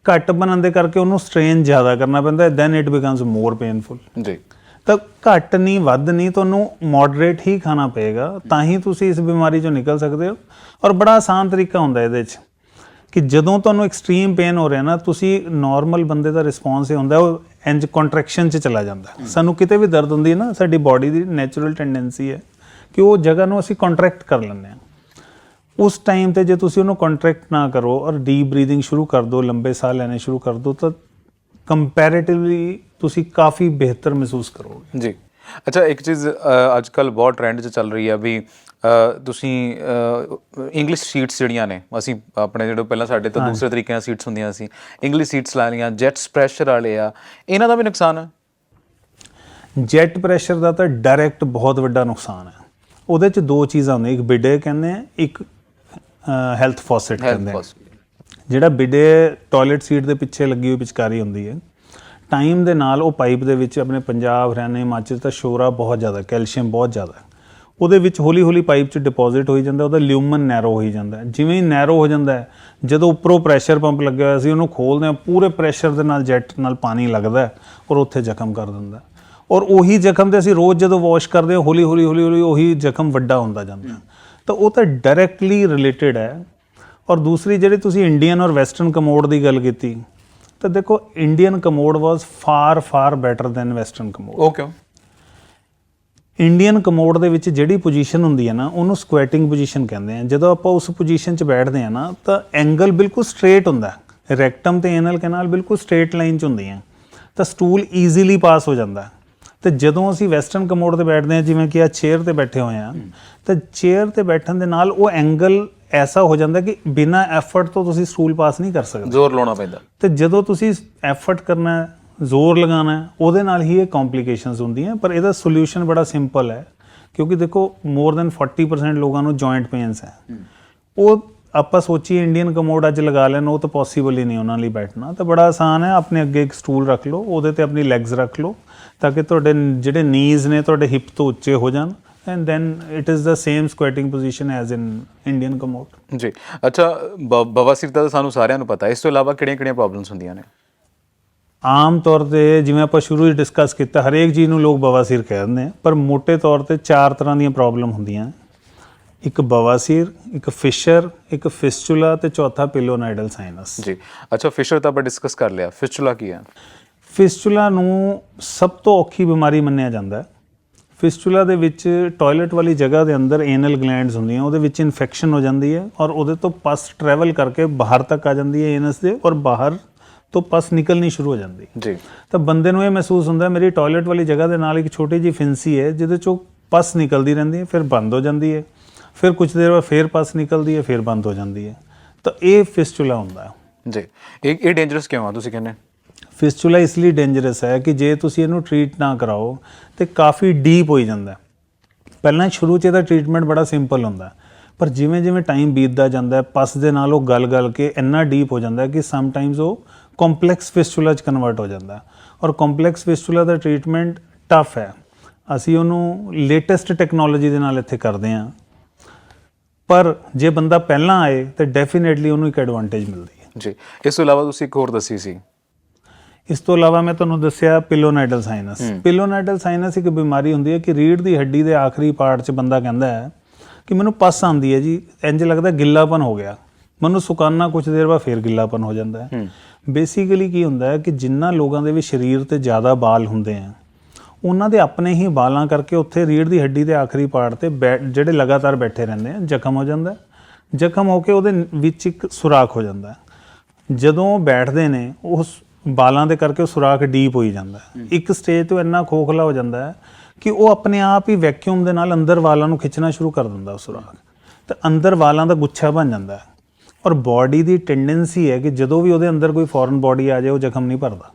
ਘੱਟ ਬਣਨ ਦੇ ਕਰਕੇ ਉਹਨੂੰ ਸਟ੍ਰੇਨ ਜ਼ਿਆਦਾ ਕਰਨਾ ਪੈਂਦਾ then it becomes more painful ਜੀ। ਤਾਂ ਘੱਟ ਨਹੀਂ ਵੱਧ ਨਹੀਂ ਤੁਹਾਨੂੰ ਮੋਡਰੇਟ ਹੀ ਖਾਣਾ ਪਏਗਾ ਤਾਂ ਹੀ ਤੁਸੀਂ ਇਸ ਬਿਮਾਰੀ ਚੋਂ ਨਿਕਲ ਸਕਦੇ ਹੋ। ਔਰ ਬੜਾ ਆਸਾਨ ਤਰੀਕਾ ਹੁੰਦਾ ਇਹਦੇ 'ਚ ਕਿ ਜਦੋਂ ਤੁਹਾਨੂੰ ਐਕਸਟ੍ਰੀਮ ਪੇਨ ਹੋ ਰਿਹਾ ਨਾ ਤੁਸੀਂ ਨਾਰਮਲ ਬੰਦੇ ਦਾ ਰਿਸਪੌਂਸ ਇਹ ਹੁੰਦਾ ਉਹ ਇੰਜ ਕੰਟਰੈਕਸ਼ਨ 'ਚ ਚਲਾ ਜਾਂਦਾ। ਸਾਨੂੰ ਕਿਤੇ ਵੀ ਦਰਦ ਹੁੰਦੀ ਹੈ ਨਾ, ਸਾਡੀ ਬਾਡੀ ਦੀ ਨੈਚੁਰਲ ਟੈਂਡੈਂਸੀ ਹੈ ਕਿ ਉਹ ਜਗ੍ਹਾ ਨੂੰ ਅਸੀਂ ਕੰਟਰੈਕਟ ਕਰ ਲੈਂਦੇ ਹਾਂ। ਉਸ ਟਾਈਮ ਤੇ ਜੇ ਤੁਸੀਂ ਉਹਨੂੰ ਕੰਟਰੈਕਟ ਨਾ ਕਰੋ ਔਰ ਡੀਪ ਬਰੀਥਿੰਗ ਸ਼ੁਰੂ ਕਰ ਦਿਓ, ਲੰਬੇ ਸਾਹ ਲੈਣੇ ਸ਼ੁਰੂ ਕਰ ਦਿਓ, ਤਾਂ ਕੰਪੈਰੀਟਿਵਲੀ ਤੁਸੀਂ ਕਾਫੀ ਬਿਹਤਰ ਮਹਿਸੂਸ ਕਰੋਗੇ। ਜੀ। ਅੱਛਾ ਇੱਕ ਚੀਜ਼ ਅੱਜ ਕੱਲ ਬਹੁਤ ਟ੍ਰੈਂਡ 'ਚ ਚੱਲ ਰਹੀ ਆ ਵੀ ਤੁਸੀਂ ਇੰਗਲਿਸ਼ ਸ਼ੀਟਸ ਜਿਹੜੀਆਂ ਨੇ ਅਸੀਂ ਆਪਣੇ ਜਿਹੜੇ ਪਹਿਲਾਂ ਸਾਡੇ ਤਾਂ ਦੂਸਰੇ ਤਰੀਕੇ ਨਾਲ ਸੀਟਸ ਹੁੰਦੀਆਂ ਸੀ ਇੰਗਲਿਸ਼ ਸੀਟਸ ਲਾ ਲਈਆਂ ਜੈਟਸ ਪ੍ਰੈਸ਼ਰ ਵਾਲੇ ਆ ਇਹਨਾਂ ਦਾ ਵੀ ਨੁਕਸਾਨ ਹੈ ਜੈਟ ਪ੍ਰੈਸ਼ਰ ਦਾ ਤਾਂ ਡਾਇਰੈਕਟ ਬਹੁਤ ਵੱਡਾ ਨੁਕਸਾਨ ਹੈ ਉਹਦੇ ਚ ਦੋ ਚੀਜ਼ਾਂ ਹੁੰਦੀਆਂ ਇੱਕ ਬਿਡੇ ਕਹਿੰਦੇ ਆ ਇੱਕ ਹੈਲਥ ਫੌਸਟ ਕਹਿੰਦੇ ਆ। ਜਿਹੜਾ ਬਿਡੇ ਟਾਇਲਟ ਸੀਟ ਦੇ ਪਿੱਛੇ ਲੱਗੀ ਹੋਈ ਪਿਚਕਾਰੀ ਹੁੰਦੀ ਹੈ ਟਾਈਮ ਦੇ ਨਾਲ ਉਹ ਪਾਈਪ ਦੇ ਵਿੱਚ ਆਪਣੇ ਪੰਜਾਬ, ਹਰਿਆਣਾ, ਹਿਮਾਚਲ ਤਾਂ ਸ਼ੋਰਾ ਬਹੁਤ ਜ਼ਿਆਦਾ, ਕੈਲਸ਼ੀਅਮ ਬਹੁਤ ਜ਼ਿਆਦਾ। ਉਹਦੇ ਵਿੱਚ ਹੌਲੀ ਹੌਲੀ ਪਾਈਪ 'ਚ ਡਿਪੋਜ਼ਿਟ ਹੋਈ ਜਾਂਦਾ, ਉਹਦਾ ਲਿਊਮਨ ਨੈਰੋ ਹੋਈ ਜਾਂਦਾ। ਜਿਵੇਂ ਹੀ ਨੈਰੋ ਹੋ ਜਾਂਦਾ, ਜਦੋਂ ਉੱਪਰੋਂ ਪ੍ਰੈਸ਼ਰ ਪੰਪ ਲੱਗਿਆ ਹੋਇਆ ਸੀ, ਉਹਨੂੰ ਖੋਲਦੇ ਆ ਪੂਰੇ ਪ੍ਰੈਸ਼ਰ ਦੇ ਨਾਲ ਜੈਟ ਨਾਲ ਪਾਣੀ ਲੱਗਦਾ ਔਰ ਉੱਥੇ ਜ਼ਖਮ ਕਰ ਦਿੰਦਾ ਔਰ ਉਹੀ ਜ਼ਖਮ ਤੇ ਅਸੀਂ ਰੋਜ਼ ਜਦੋਂ ਵਾਸ਼ ਕਰਦੇ ਹਾਂ, ਹੌਲੀ ਹੌਲੀ ਹੌਲੀ ਹੌਲੀ ਉਹੀ ਜ਼ਖਮ ਵੱਡਾ ਹੁੰਦਾ ਜਾਂਦਾ ਤਾਂ ਉਹ ਤਾਂ ਡਾਇਰੈਕਟਲੀ ਰਿਲੇਟਡ ਹੈ। ਔਰ ਦੂਸਰੀ ਜਿਹੜੀ ਤੁਸੀਂ ਇੰਡੀਅਨ ਔਰ ਵੈਸਟਰਨ ਕਮੋਡ ਦੀ ਗੱਲ ਕੀਤੀ ਤਾਂ ਦੇਖੋ Indian commode was far far better than western commode ਕਿਉਂ ਇੰਡੀਅਨ ਕਮੋਡ ਦੇ ਵਿੱਚ ਜਿਹੜੀ ਪੋਜੀਸ਼ਨ ਹੁੰਦੀ ਹੈ ਨਾ ਉਹਨੂੰ ਸਕੁਐਟਿੰਗ ਪੋਜੀਸ਼ਨ ਕਹਿੰਦੇ ਆ। ਜਦੋਂ ਆਪਾਂ ਉਸ ਪੋਜੀਸ਼ਨ 'ਚ ਬੈਠਦੇ ਆ ਨਾ ਤਾਂ ਐਂਗਲ ਬਿਲਕੁਲ ਸਟ੍ਰੇਟ ਹੁੰਦਾ ਹੈ। ਰੈਕਟਮ ਤੇ ਐਨਲ ਕੈਨਾਲ ਬਿਲਕੁਲ ਸਟ੍ਰੇਟ ਲਾਈਨ 'ਚ ਹੁੰਦੀਆਂ। ਤਾਂ ਸਟੂਲ ਈਜ਼ੀਲੀ ਪਾਸ ਹੋ ਜਾਂਦਾ। ਤੇ ਜਦੋਂ ਅਸੀਂ ਵੈਸਟਰਨ ਕਮੋਡ ਤੇ ਬੈਠਦੇ ਆ ਜਿਵੇਂ ਕਿ ਆ ਚੇਅਰ ਤੇ ਬੈਠੇ ਹੋਏ ਆ ਤਾਂ ਚੇਅਰ ਤੇ ਬੈਠਣ ਦੇ ਨਾਲ ਉਹ ਐਂਗਲ ਐਸਾ ਹੋ ਜਾਂਦਾ ਕਿ ਬਿਨਾਂ ਐਫਰਟ ਤੋਂ ਤੁਸੀਂ ਸਟੂਲ ਪਾਸ ਨਹੀਂ ਕਰ ਸਕਦੇ। ਜ਼ੋਰ ਲਾਉਣਾ ਪੈਂਦਾ। ਤੇ ਜਦੋਂ ਤੁਸੀਂ ਐਫਰਟ ਕਰਨਾ ਹੈ ਜ਼ੋਰ ਲਗਾਉਣਾ ਹੈ ਉਹਦੇ ਨਾਲ ਹੀ ਇਹ ਕੰਪਲਿਕੇਸ਼ਨਸ ਹੁੰਦੀਆਂ ਪਰ ਇਹਦਾ ਸੋਲੂਸ਼ਨ ਬੜਾ ਸਿੰਪਲ ਹੈ ਕਿਉਂਕਿ ਦੇਖੋ ਮੋਰ ਦੈਨ 40% ਲੋਕਾਂ ਨੂੰ ਜੁਆਇੰਟ ਪੇਨਸ ਹੈ। ਉਹ ਆਪਾਂ ਸੋਚੀਏ ਇੰਡੀਅਨ ਕਮੋਡ ਅੱਜ ਲਗਾ ਲੈਣ ਉਹ ਤਾਂ ਪੋਸੀਬਲ ਹੀ ਨਹੀਂ ਉਹਨਾਂ ਲਈ ਬੈਠਣਾ। ਤਾਂ ਬੜਾ ਆਸਾਨ ਹੈ ਆਪਣੇ ਅੱਗੇ ਇੱਕ ਸਟੂਲ ਰੱਖ ਲਓ ਉਹਦੇ ਤੇ ਆਪਣੀ ਲੈਗਸ ਰੱਖ ਲਓ ਤਾਂ ਕਿ ਤੁਹਾਡੇ ਜਿਹੜੇ ਨੀਜ਼ ਨੇ ਤੁਹਾਡੇ ਹਿਪ ਤੋਂ ਉੱਚੇ ਹੋ ਜਾਣ and then it is the same squatting position as in Indian commode ਜੀ। ਅੱਛਾ ਬ- ਬਵਾਸੀਰ ਦਾ ਤਾਂ ਸਾਨੂੰ ਸਾਰਿਆਂ ਨੂੰ ਪਤਾ ਹੈ ਇਸ ਤੋਂ ਇਲਾਵਾ ਕਿਹੜੀਆਂ-ਕਿਹੜੀਆਂ ਪ੍ਰੋਬਲਮਸ ਹੁੰਦੀਆਂ ਨੇ? ਆਮ ਤੌਰ ਤੇ ਜਿਵੇਂ ਆਪਾਂ ਸ਼ੁਰੂ ਵਿੱਚ ਡਿਸਕਸ ਕੀਤਾ ਹਰੇਕ ਚੀਜ਼ ਨੂੰ ਲੋਕ ਬਵਾਸੀਰ ਕਹਿ ਦਿੰਦੇ ਆ ਪਰ ਮੋٹے ਤੌਰ ਤੇ ਚਾਰ ਤਰ੍ਹਾਂ ਦੀਆਂ ਪ੍ਰੋਬਲਮ ਹੁੰਦੀਆਂ ਇੱਕ ਬਵਾਸੀਰ ਇੱਕ ਫਿਸ਼ਰ ਇੱਕ ਫਿਸਚੂਲਾ ਤੇ ਚੌਥਾ ਪਿਲੋਨਾਈਡਲ ਸਾਈਨਸ। ਜੀ। ਅੱਛਾ ਫਿਸ਼ਰ ਤਾਂ ਆਪਾਂ ਡਿਸਕਸ ਕਰ ਲਿਆ। ਫਿਸਚੁਲਾ ਕੀ ਹੈ? ਫਿਸਚੂਲਾ ਨੂੰ ਸਭ ਤੋਂ ਔਖੀ ਬਿਮਾਰੀ ਮੰਨਿਆ ਜਾਂਦਾ ਹੈ। ਫਿਸਚੂਲਾ ਦੇ ਵਿੱਚ ਟਾਇਲਟ ਵਾਲੀ ਜਗ੍ਹਾ ਦੇ ਅੰਦਰ ਐਨਲ ਗਲੈਂਡਸ ਹੁੰਦੀਆਂ ਉਹਦੇ ਵਿੱਚ ਇਨਫੈਕਸ਼ਨ ਹੋ ਜਾਂਦੀ ਹੈ ਔਰ ਉਹਦੇ ਤੋਂ ਪਸ ਟਰੈਵਲ ਕਰਕੇ ਬਾਹਰ ਤੱਕ ਆ ਜਾਂਦੀ ਹੈ ਐਨਸ ਦੇ ਔਰ ਬਾਹਰ ਤੋਂ ਪਸ ਨਿਕਲਣੀ ਸ਼ੁਰੂ ਹੋ ਜਾਂਦੀ ਹੈ। ਜੀ। ਤਾਂ ਬੰਦੇ ਨੂੰ ਇਹ ਮਹਿਸੂਸ ਹੁੰਦਾ ਮੇਰੀ ਟਾਇਲਟ ਵਾਲੀ ਜਗ੍ਹਾ ਦੇ ਨਾਲ ਇੱਕ ਛੋਟੀ ਜਿਹੀ ਫਿੰਸੀ ਹੈ ਜਿਹਦੇ ਚੋਂ ਪਸ ਨਿਕਲਦੀ ਰਹਿੰਦੀ ਹੈ ਫਿਰ ਬੰਦ ਹੋ ਜਾਂਦੀ ਹੈ। ਫਿਰ ਕੁਝ ਦੇਰ ਬਾਅਦ ਫਿਰ ਪਸ ਨਿਕਲਦੀ ਹੈ ਫਿਰ ਬੰਦ ਹੋ ਜਾਂਦੀ ਹੈ। ਤਾਂ ਇਹ ਫਿਸਚੂਲਾ ਹੁੰਦਾ ਹੈ। ਜੀ। ਇਹ ਇਹ ਡੇਂਜਰਸ ਕਿਉਂ ਆ ਤੁਸੀਂ ਕਹਿੰਦੇ? ਫਿਸਚੂਲਾ ਇਸ ਲਈ ਡੇਂਜਰਸ ਹੈ ਕਿ ਜੇ ਤੁਸੀਂ ਇਹਨੂੰ ਟ੍ਰੀਟ ਨਾ ਕਰਾਓ ਤੇ ਕਾਫੀ ਡੀਪ ਹੋਈ ਜਾਂਦਾ। ਪਹਿਲਾਂ ਸ਼ੁਰੂ 'ਚ ਇਹਦਾ ਟ੍ਰੀਟਮੈਂਟ ਬੜਾ ਸਿੰਪਲ ਹੁੰਦਾ ਪਰ ਜਿਵੇਂ ਜਿਵੇਂ ਟਾਈਮ ਬੀਤਦਾ ਜਾਂਦਾ ਹੈ ਪਸ ਦੇ ਨਾਲ ਉਹ ਗਲ-ਗਲ ਕੇ ਇੰਨਾ ਡੀਪ ਹੋ ਜਾਂਦਾ ਹੈ ਕਿ ਸਮ ਟਾਈਮਸ ਉਹ ਕੰਪਲੈਕਸ ਫਿਸਚੂਲਾ 'ਚ ਕਨਵਰਟ ਹੋ ਜਾਂਦਾ ਔਰ ਕੰਪਲੈਕਸ ਫਿਸਚੂਲਾ ਦਾ ਟ੍ਰੀਟਮੈਂਟ ਟਫ ਹੈ। ਅਸੀਂ ਉਹਨੂੰ ਲੇਟੈਸਟ ਟੈਕਨੋਲੋਜੀ ਦੇ ਨਾਲ ਇੱਥੇ ਕਰਦੇ ਹਾਂ। ਪਰ ਜੇ ਬੰਦਾ ਪਹਿਲਾਂ ਆਏ ਤੇ ਡੈਫੀਨੇਟਲੀ ਉਹਨੂੰ ਇੱਕ ਐਡਵਾਂਟੇਜ ਮਿਲਦੀ ਹੈ। ਜੀ ਇਸ ਤੋਂ ਇਲਾਵਾ ਤੁਸੀਂ ਇੱਕ ਹੋਰ ਦੱਸੀ ਸੀ। ਇਸ ਤੋਂ ਇਲਾਵਾ ਮੈਂ ਤੁਹਾਨੂੰ ਦੱਸਿਆ ਪਿਲੋਨਾਈਡਲ ਸਾਈਨਸ ਪਿਲੋਨਾਈਡਲ ਸਾਈਨਸ ਇੱਕ ਬਿਮਾਰੀ ਹੁੰਦੀ ਹੈ ਕਿ ਰੀੜ ਦੀ ਹੱਡੀ ਦੇ ਆਖਰੀ ਪਾਰਟ 'ਚ ਬੰਦਾ ਕਹਿੰਦਾ ਹੈ ਕਿ ਮੈਨੂੰ ਪਸ ਆਉਂਦੀ ਹੈ ਜੀ ਇੰਜ ਲੱਗਦਾ ਗਿੱਲਾਪਨ ਹੋ ਗਿਆ। ਮੈਨੂੰ ਸੁਕਾਨਾ ਕੁਝ ਦੇਰ ਬਾਅਦ ਫੇਰ ਗਿੱਲਾਪਨ ਹੋ ਜਾਂਦਾ ਹੈ। ਬੇਸਿਕਲੀ ਕੀ ਹੁੰਦਾ ਹੈ ਕਿ ਜਿੰਨਾ ਲੋਕਾਂ ਦੇ ਵੀ ਸਰੀਰ ਤੇ ਜ਼ਿਆਦਾ ਬਾਲ ਹੁੰਦੇ ਆ ਉਹਨਾਂ ਦੇ ਆਪਣੇ ਹੀ ਬਾਲਾਂ ਕਰਕੇ ਉੱਥੇ ਰੀੜ ਦੀ ਹੱਡੀ ਦੇ ਆਖਰੀ ਪਾਰਟ ਤੇ ਜਿਹੜੇ ਲਗਾਤਾਰ ਬੈਠੇ ਰਹਿੰਦੇ ਆ ਜ਼ਖਮ ਹੋ ਜਾਂਦਾ। ਜ਼ਖਮ ਹੋ ਕੇ ਉਹਦੇ ਵਿੱਚ ਇੱਕ ਸੁਰਾਖ ਹੋ ਜਾਂਦਾ। ਜਦੋਂ ਉਹ ਬੈਠਦੇ ਨੇ ਉਸ ਬਾਲਾਂ ਦੇ ਕਰਕੇ ਉਹ ਸੁਰਾਖ ਡੀਪ ਹੋਈ ਜਾਂਦਾ। ਇੱਕ ਸਟੇਜ ਤੋਂ ਇੰਨਾ ਖੋਖਲਾ ਹੋ ਜਾਂਦਾ ਹੈ ਕਿ ਉਹ ਆਪਣੇ ਆਪ ਹੀ ਵੈਕਿਊਮ ਦੇ ਨਾਲ ਅੰਦਰ ਵਾਲਾਂ ਨੂੰ ਖਿੱਚਣਾ ਸ਼ੁਰੂ ਕਰ ਦਿੰਦਾ ਉਹ ਸੁਰਾਖ ਤੇ ਅੰਦਰ ਵਾਲਾਂ ਦਾ ਗੁੱਛਾ ਬਣ ਜਾਂਦਾ ਹੈ ਔਰ ਬਾਡੀ ਦੀ ਟੈਂਡੈਂਸੀ ਹੈ ਕਿ ਜਦੋਂ ਵੀ ਉਹਦੇ ਅੰਦਰ ਕੋਈ ਫੋਰਨ ਬਾਡੀ ਆ ਜਾਏ ਉਹ ਜ਼ਖਮ ਨਹੀਂ ਭਰਦਾ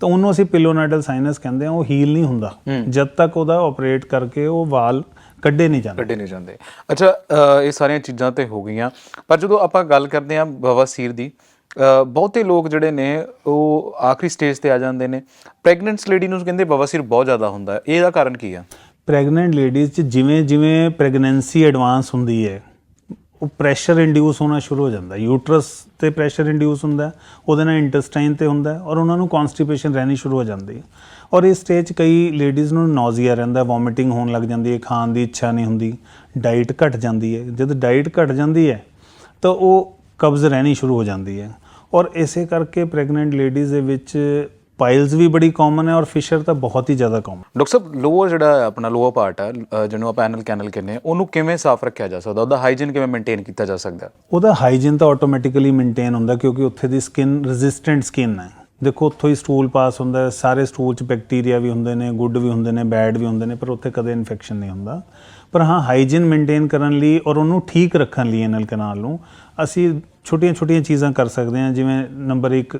ਤਾਂ ਉਹਨੂੰ ਅਸੀਂ ਪਿਲੋਨਾਈਡਲ ਸਾਈਨਸ ਕਹਿੰਦੇ ਆ ਉਹ ਹੀਲ ਨਹੀਂ ਹੁੰਦਾ। ਜਦ ਤੱਕ ਉਹਦਾ ਆਪਰੇਟ ਕਰਕੇ ਉਹ ਵਾਲ ਕੱਢੇ ਨਹੀਂ ਜਾਂਦੇ। ਕੱਢੇ ਨਹੀਂ ਜਾਂਦੇ। ਅੱਛਾ ਇਹ ਸਾਰੀਆਂ ਚੀਜ਼ਾਂ ਤੇ ਹੋ ਗਈਆਂ। ਪਰ ਜਦੋਂ ਆਪਾਂ ਗੱਲ ਕਰਦੇ ਹਾਂ ਬਵਾਸੀਰ ਦੀ ਬਹੁਤੇ ਲੋਕ ਜਿਹੜੇ ਨੇ ਉਹ ਆਖਰੀ ਸਟੇਜ ਤੇ ਆ ਜਾਂਦੇ ਨੇ। ਪ੍ਰੈਗਨੈਂਟ ਲੇਡੀ ਨੂੰ ਕਹਿੰਦੇ ਬਵਾਸੀਰ ਬਹੁਤ ਜ਼ਿਆਦਾ ਹੁੰਦਾ। ਇਹਦਾ ਕਾਰਨ ਕੀ ਆ? ਪ੍ਰੈਗਨੈਂਟ ਲੇਡੀਜ਼ 'ਚ ਜਿਵੇਂ ਜਿਵੇਂ ਪ੍ਰੈਗਨੈਂਸੀ ਐਡਵਾਂਸ ਹੁੰਦੀ ਹੈ ਉਹ ਪ੍ਰੈਸ਼ਰ ਇੰਡਿਊਸ ਹੋਣਾ ਸ਼ੁਰੂ ਹੋ ਜਾਂਦਾ ਯੂਟਰਸ ਤੇ ਪ੍ਰੈਸ਼ਰ ਇੰਡਿਊਸ ਹੁੰਦਾ ਉਹਦੇ ਨਾਲ ਇੰਟੈਸਟਾਈਨ ਤੇ ਹੁੰਦਾ ਔਰ ਉਹਨਾਂ ਨੂੰ ਕਨਸਟੀਪੇਸ਼ਨ ਰਹਿਣੀ ਸ਼ੁਰੂ ਹੋ ਜਾਂਦੀ ਹੈ। ਔਰ ਇਸ ਸਟੇਜ 'ਚ ਕਈ ਲੇਡੀਜ਼ ਨੂੰ ਨੌਜ਼ੀਆ ਰਹਿੰਦਾ ਵੋਮਿਟਿੰਗ ਹੋਣ ਲੱਗ ਜਾਂਦੀ ਹੈ, ਖਾਣ ਦੀ ਇੱਛਾ ਨਹੀਂ ਹੁੰਦੀ ਡਾਈਟ ਘਟ ਜਾਂਦੀ ਹੈ। ਜਦ ਡਾਈਟ ਘਟ ਜਾਂਦੀ ਹੈ, ਤਾਂ ਉਹ ਕਬਜ਼ ਰਹਿਣੀ ਸ਼ੁਰੂ ਹੋ ਜਾਂਦੀ ਹੈ। ਔਰ ਇਸੇ ਕਰਕੇ ਪ੍ਰੈਗਨੈਂਟ ਲੇਡੀਜ਼ ਦੇ ਵਿੱਚ ਪਾਈਲਸ ਵੀ ਬੜੀ ਕਾਮਨ ਹੈ ਔਰ ਫਿਸ਼ਰ ਤਾਂ ਬਹੁਤ ਹੀ ਜ਼ਿਆਦਾ ਕਾਮਨ ਡਾਕਟਰ ਸਾਹਿਬ ਲੋਅਰ ਜਿਹੜਾ ਆਪਣਾ ਲੋਅਰ ਪਾਰਟ ਹੈ ਜਿਹਨੂੰ ਆਪਾਂ ਐਨਲ ਕੈਨਲ ਕਹਿੰਦੇ ਹਾਂ ਉਹਨੂੰ ਕਿਵੇਂ ਸਾਫ਼ ਰੱਖਿਆ ਜਾ ਸਕਦਾ? ਉਹਦਾ ਹਾਈਜੀਨ ਕਿਵੇਂ ਮੇਨਟੇਨ ਕੀਤਾ ਜਾ ਸਕਦਾ? ਉਹਦਾ ਹਾਈਜੀਨ ਤਾਂ ਆਟੋਮੈਟਿਕਲੀ ਮੇਨਟੇਨ ਹੁੰਦਾ ਕਿਉਂਕਿ ਉੱਥੇ ਦੀ ਸਕਿਨ ਰੈਜ਼ਿਸਟੈਂਟ ਸਕਿਨ ਹੈ। ਦੇਖੋ ਉੱਥੋਂ ਹੀ ਸਟੂਲ ਪਾਸ ਹੁੰਦਾ ਹੈ ਸਾਰੇ ਸਟੂਲ 'ਚ ਬੈਕਟੀਰੀਆ ਵੀ ਹੁੰਦੇ ਨੇ ਗੁੱਡ ਵੀ ਹੁੰਦੇ ਨੇ ਬੈਡ ਵੀ ਹੁੰਦੇ ਨੇ ਪਰ ਉੱਥੇ ਕਦੇ ਇਨਫੈਕਸ਼ਨ ਨਹੀਂ ਹੁੰਦਾ। ਪਰ ਹਾਂ ਹਾਈਜੀਨ ਮੇਨਟੇਨ ਕਰਨ ਲਈ ਔਰ ਉਹਨੂੰ ਠੀਕ ਰੱਖਣ ਲਈ ਐਨਲ ਕਨਾਲ ਨੂੰ ਅਸੀਂ ਛੋਟੀਆਂ-ਛੋਟੀਆਂ ਚੀਜ਼ਾਂ ਕਰ ਸਕਦੇ ਹਾਂ ਜਿਵੇਂ ਨੰਬਰ 1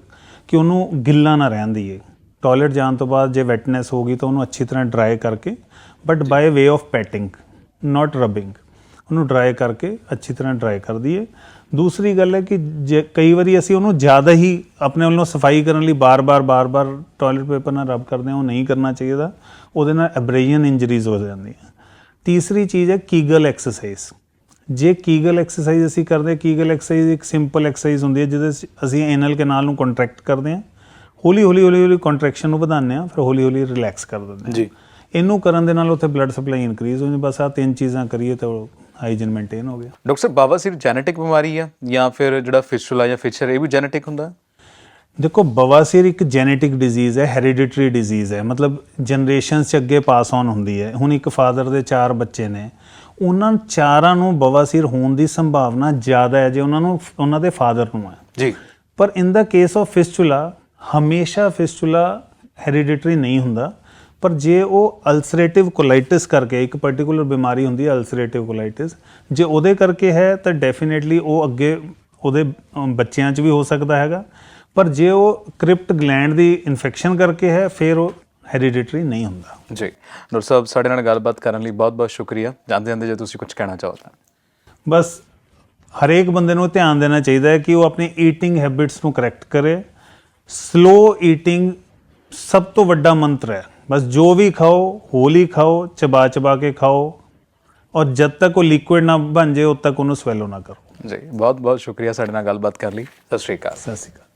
ਕਿ ਉਹਨੂੰ ਗਿੱਲਾ ਨਾ ਰਹਿਣ ਦਈਏ। ਟਾਇਲਟ ਜਾਣ ਤੋਂ ਬਾਅਦ ਜੇ ਵੈਟਨੈਸ ਹੋ ਗਈ ਤਾਂ ਉਹਨੂੰ ਅੱਛੀ ਤਰ੍ਹਾਂ ਡਰਾਈ ਕਰਕੇ but by way of patting not rubbing ਉਹਨੂੰ ਡਰਾਈ ਕਰਕੇ ਅੱਛੀ ਤਰ੍ਹਾਂ ਡਰਾਈ ਕਰ ਦਈਏ। ਦੂਸਰੀ ਗੱਲ ਹੈ ਕਿ ਜੇ ਕਈ ਵਾਰੀ ਅਸੀਂ ਉਹਨੂੰ ਜ਼ਿਆਦਾ ਹੀ ਆਪਣੇ ਵੱਲੋਂ ਸਫ਼ਾਈ ਕਰਨ ਲਈ ਬਾਰ-ਬਾਰ ਬਾਰ-ਬਾਰ ਟਾਇਲਟ ਪੇਪਰ ਨਾਲ ਰਬ ਕਰਦੇ ਹਾਂ ਉਹ ਨਹੀਂ ਕਰਨਾ ਚਾਹੀਦਾ। ਉਹਦੇ ਨਾਲ ਐਬਰੇਜਨ ਇੰਜਰੀਜ਼ ਹੋ ਜਾਂਦੀਆਂ। ਤੀਸਰੀ ਚੀਜ਼ ਹੈ ਕੀਗਲ ਐਕਸਰਸਾਈਜ਼ ਜੇ ਕੀਗਲ ਐਕਸਰਸਾਈਜ਼ ਅਸੀਂ ਕਰਦੇ ਕੀਗਲ ਐਕਸਰਸਾਈਜ਼ ਇੱਕ ਸਿੰਪਲ ਐਕਸਰਸਾਈਜ਼ ਹੁੰਦੀ ਹੈ ਜਿਹਦੇ ਅਸੀਂ ਐਨਲ ਕਨਾਲ ਨੂੰ ਕੰਟਰੈਕਟ ਕਰਦੇ ਹਾਂ। ਹੌਲੀ ਹੌਲੀ ਹੌਲੀ ਹੌਲੀ ਕੰਟਰੈਕਸ਼ਨ ਨੂੰ ਵਧਾਉਂਦੇ ਹਾਂ ਫਿਰ ਹੌਲੀ ਹੌਲੀ ਰਿਲੈਕਸ ਕਰ ਦਿੰਦੇ ਹਾਂ। ਜੀ। ਇਹਨੂੰ ਕਰਨ ਦੇ ਨਾਲ ਉੱਥੇ ਬਲੱਡ ਸਪਲਾਈ ਇਨਕਰੀਜ਼ ਹੋ ਜਾਂਦੀ ਬਸ ਆ ਤਿੰਨ ਚੀਜ਼ਾਂ ਕਰੀਏ ਤਾਂ ਹਾਈਜੀਨ ਮੇਨਟੇਨ ਹੋ ਗਿਆ। ਡਾਕਟਰ ਸਾਹਿਬ ਬਵਾਸੀਰ ਜੈਨੇਟਿਕ ਬਿਮਾਰੀ ਆ ਜਾਂ ਫਿਰ ਜਿਹੜਾ ਫਿਸਟੂਲਾ ਜਾਂ ਫਿਸ਼ਰ ਇਹ ਵੀ ਜੈਨੇਟਿਕ ਹੁੰਦਾ? ਦੇਖੋ ਬਵਾਸੀਰ ਇੱਕ ਜੈਨੇਟਿਕ ਡਿਜ਼ੀਜ਼ ਹੈ ਹੈਰੀਡਿਟਰੀ ਡਿਜ਼ੀਜ਼ ਹੈ। ਮਤਲਬ ਜਨਰੇਸ਼ਨਸ ਚ ਅੱਗੇ ਪਾਸ ਔਨ ਹੁੰਦੀ ਹੈ। ਹੁਣ ਇੱਕ ਫਾਦਰ ਦੇ ਚਾਰ ਬੱਚੇ ਨੇ ਉਹਨਾਂ ਚਾਰਾਂ ਨੂੰ ਬਵਾਸੀਰ ਹੋਣ ਦੀ ਸੰਭਾਵਨਾ ਜ਼ਿਆਦਾ ਹੈ ਜੇ ਉਹਨਾਂ ਨੂੰ ਉਹਨਾਂ ਦੇ ਫਾਦਰ ਨੂੰ ਹੈ। ਜੀ। ਪਰ ਇਨ ਦਾ ਕੇਸ ਆਫ ਫਿਸਟੂਲਾ ਹਮੇਸ਼ਾ ਫਿਸਟੂਲਾ ਹੈਰੀਡਿਟਰੀ ਨਹੀਂ ਹੁੰਦਾ। ਪਰ ਜੇ ਉਹ ਅਲਸਰੇਟਿਵ ਕੋਲਾਈਟਿਸ ਕਰਕੇ ਇੱਕ ਪਾਰਟਿਕੂਲਰ ਬਿਮਾਰੀ ਹੁੰਦੀ ਹੈ ਅਲਸਰੇਟਿਵ ਕੋਲਾਈਟਿਸ ਜੇ ਉਹਦੇ ਕਰਕੇ ਹੈ ਤਾਂ ਡੈਫੀਨਿਟਲੀ ਉਹ ਅੱਗੇ ਉਹਦੇ ਬੱਚਿਆਂ 'ਚ ਵੀ ਹੋ ਸਕਦਾ ਹੈਗਾ। ਪਰ ਜੇ ਉਹ ਕ੍ਰਿਪਟ ਗਲੈਂਡ ਦੀ ਇਨਫੈਕਸ਼ਨ ਕਰਕੇ ਹੈ ਫਿਰ ਉਹ ਹੈਰੀਡਿਟਰੀ ਨਹੀਂ ਹੁੰਦਾ। ਜੀ। ਡਾਕਟਰ ਸਾਹਿਬ ਸਾਡੇ ਨਾਲ ਗੱਲਬਾਤ ਕਰਨ ਲਈ ਬਹੁਤ-ਬਹੁਤ ਸ਼ੁਕਰੀਆ। ਜਾਂਦੇ ਜਾਂਦੇ ਜੇ ਤੁਸੀਂ ਕੁਝ ਕਹਿਣਾ ਚਾਹੋ ਤਾਂ। ਬਸ ਹਰੇਕ ਬੰਦੇ ਨੂੰ ਧਿਆਨ ਦੇਣਾ ਚਾਹੀਦਾ ਹੈ ਕਿ ਉਹ ਆਪਣੀ ਈਟਿੰਗ ਹੈਬਿਟਸ ਨੂੰ ਕਰੈਕਟ ਕਰੇ। ਸਲੋ ਈਟਿੰਗ ਸਭ ਤੋਂ ਵੱਡਾ ਮੰਤਰ ਹੈ। ਬਸ ਜੋ ਵੀ ਖਾਓ ਹੋਲੀ ਖਾਓ ਚਬਾ ਚਬਾ ਕੇ ਖਾਓ। ਔਰ ਜਦ ਤੱਕ ਉਹ ਲਿਕੁਇਡ ਨਾ ਬਣ ਜਾਏ ਉਦ ਤੱਕ ਉਹਨੂੰ ਸਵੈਲੋ ਨਾ ਕਰੋ। ਜੀ ਬਹੁਤ-ਬਹੁਤ ਸ਼ੁਕਰੀਆ ਸਾਡੇ ਨਾਲ ਗੱਲਬਾਤ ਕਰਨ ਲਈ। ਸਤਿ ਸ਼੍ਰੀ ਅਕਾਲ। ਸਤਿ ਸ਼੍ਰੀ ਅਕਾਲ।